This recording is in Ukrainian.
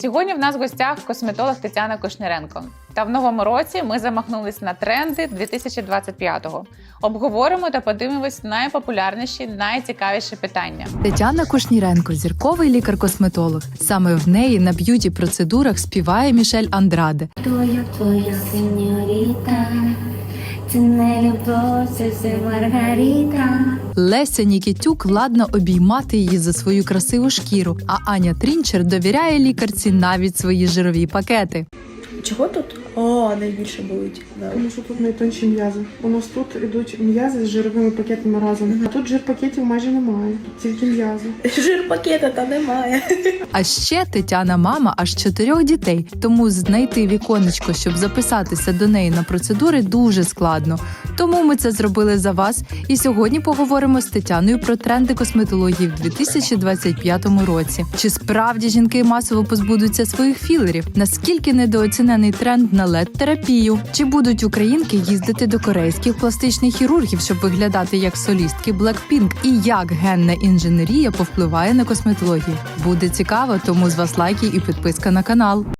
Сьогодні в нас в гостях косметолог Тетяна Кошниренко. Та в новому році ми замахнулись на тренди 2025-го. Обговоримо та подивимось найпопулярніші, найцікавіші питання. Тетяна Кушніренко, зірковий лікар-косметолог. Саме в неї на б'юті процедурах співає Мішель Андраде. Твоя, твоя сеньоріта, це не любов, це все Леся Нікітюк ладно обіймати її за свою красиву шкіру. А Аня Трінчер довіряє лікарці навіть свої жирові пакети. Чого тут? О, найбільше болить. Да. Тому що тут найтонші м'язи. У нас тут ідуть м'язи з жировими пакетами разом. А тут жир пакетів майже немає. Тут тільки м'язи. Жир пакета та немає. А ще Тетяна мама аж чотирьох дітей, тому знайти віконечко, щоб записатися до неї на процедури, дуже складно. Тому ми це зробили за вас. І сьогодні поговоримо з Тетяною про тренди косметології в 2025 році. Чи справді жінки масово позбудуться своїх філерів? Наскільки недооцінений тренд на led терапію Чи будуть українки їздити до корейських пластичних хірургів, щоб виглядати як солістки Blackpink? І як генна інженерія повпливає на косметологію? Буде цікаво, тому з вас лайки і підписка на канал.